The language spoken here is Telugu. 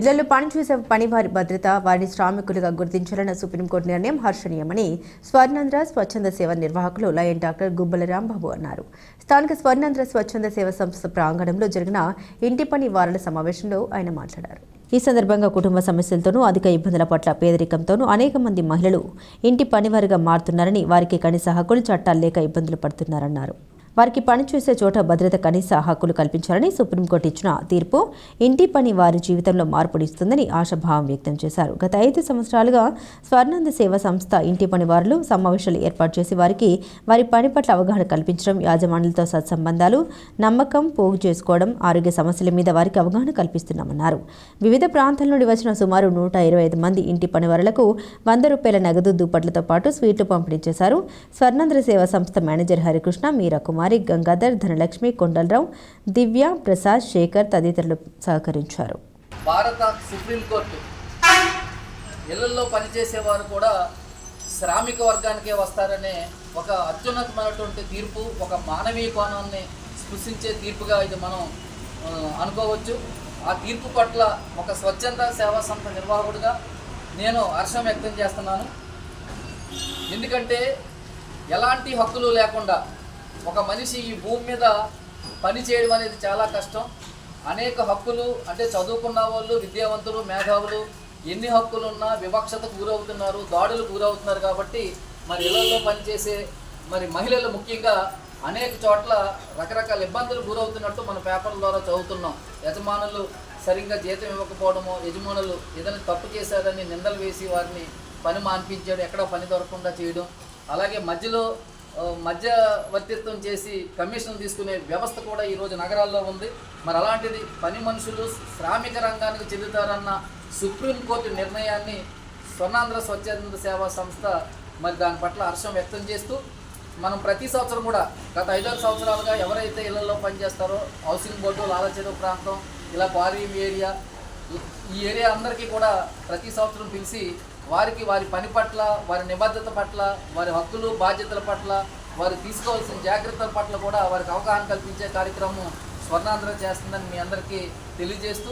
ఇళ్ళలో పనిచేసే పనివారి భద్రత వారిని శ్రామికులుగా గుర్తించాలన్న సుప్రీంకోర్టు నిర్ణయం హర్షణీయమని స్వర్ణాంధ్ర స్వచ్ఛంద సేవ నిర్వాహకులు లయన్ డాక్టర్ గుబ్బల రాంబాబు అన్నారు. స్థానిక స్వర్ణాంధ్ర స్వచ్ఛంద సేవ సంస్థ ప్రాంగణంలో జరిగిన ఇంటి పని వారాల సమావేశంలో ఆయన మాట్లాడారు. ఈ సందర్భంగా కుటుంబ సమస్యలతోనూ అధిక ఇబ్బందుల పట్ల పేదరికంతోనూ అనేక మంది మహిళలు ఇంటి పనివారిగా మారుతున్నారని వారికి కనీస హక్కులు చట్టాలు లేక ఇబ్బందులు పడుతున్నారన్నారు. వారికి పనిచేసే చోట భద్రత కనీస హక్కులు కల్పించాలని సుప్రీంకోర్టు ఇచ్చిన తీర్పు ఇంటి పని వారి జీవితంలో మార్పునిస్తుందని ఆశాభావం వ్యక్తం చేశారు. గత ఐదు సంవత్సరాలుగా స్వర్ణంద సేవ సంస్థ ఇంటి పని వారులు సమావేశాలు ఏర్పాటు చేసి వారికి వారి పని పట్ల అవగాహన కల్పించడం యాజమానులతో సత్సంబంధాలు నమ్మకం పోగు చేసుకోవడం ఆరోగ్య సమస్యల మీద వారికి అవగాహన కల్పిస్తున్నామన్నారు. వివిధ ప్రాంతాల నుండి వచ్చిన సుమారు నూట ఇరవై ఐదు మంది ఇంటి పనివారులకు వంద రూపాయల నగదు దుప్పట్లతో పాటు స్వీట్లు పంపిణీ చేశారు. స్వర్ణాంధ్ర సేవ సంస్థ మేనేజర్ హరికృష్ణ మీరా కుమార్ గంగాధర్ ధనలక్ష్మి కొండలరావు దివ్య ప్రసాద్ శేఖర్ తదితరులు సహకరించారు. భారత సుప్రీంకోర్టు ఇళ్ళలో పనిచేసేవారు కూడా శ్రామిక వర్గానికే వస్తారనే ఒక అత్యున్నతమైనటువంటి తీర్పు ఒక మానవీయ కోణాన్ని స్పృశించే తీర్పుగా ఇది మనం అనుకోవచ్చు. ఆ తీర్పు పట్ల ఒక స్వచ్ఛంద సేవా సంస్థ నిర్వాహకుడిగా నేను హర్షం వ్యక్తం చేస్తున్నాను. ఎందుకంటే ఎలాంటి హక్కులు లేకుండా ఒక మనిషి ఈ భూమి మీద పని చేయడం అనేది చాలా కష్టం. అనేక హక్కులు అంటే చదువుకున్న వాళ్ళు విద్యావంతులు మేధావులు ఎన్ని హక్కులు ఉన్నా వివక్షతకు గురవుతున్నారు దాడులకు గురవుతున్నారు కాబట్టి మరి ఇళ్ళలో పనిచేసే మరి మహిళలు ముఖ్యంగా అనేక చోట్ల రకరకాల ఇబ్బందులు గురవుతున్నట్టు మన పేపర్ల ద్వారా చదువుతున్నాం. యజమానులు సరిగ్గా జీతం ఇవ్వకపోవడమో యజమానులు ఏదైనా తప్పు చేశారని నిందలు వేసి వారిని పని మాన్పించడం ఎక్కడ పని దొరకకుండా చేయడం. అలాగే మధ్యలో మధ్యవర్తిత్వం చేసి కమిషన్ తీసుకునే వ్యవస్థ కూడా ఈరోజు నగరాల్లో ఉంది. మరి అలాంటిది పని మనుషులు శ్రామిక రంగానికి చెందుతారన్న సుప్రీంకోర్టు నిర్ణయాన్ని స్వర్ణాంధ్ర స్వచ్ఛంద సేవా సంస్థ మరి దాని పట్ల హర్షం వ్యక్తం చేస్తూ మనం ప్రతి సంవత్సరం కూడా గత ఐదారు సంవత్సరాలుగా ఎవరైతే ఇళ్ళలో పనిచేస్తారో హౌసింగ్ బోర్డు లాలచెరువు ప్రాంతం ఇలా క్వారీ ఏరియా ఈ ఏరియా అందరికీ కూడా ప్రతి సంవత్సరం పిలిచి వారికి వారి పని పట్ల వారి నిబద్ధత పట్ల వారి హక్కులు బాధ్యతల పట్ల వారు తీసుకోవాల్సిన జాగ్రత్తల పట్ల కూడా వారికి అవగాహన కల్పించే కార్యక్రమం స్వర్ణాంధ్ర చేస్తుందని మీ అందరికీ తెలియజేస్తూ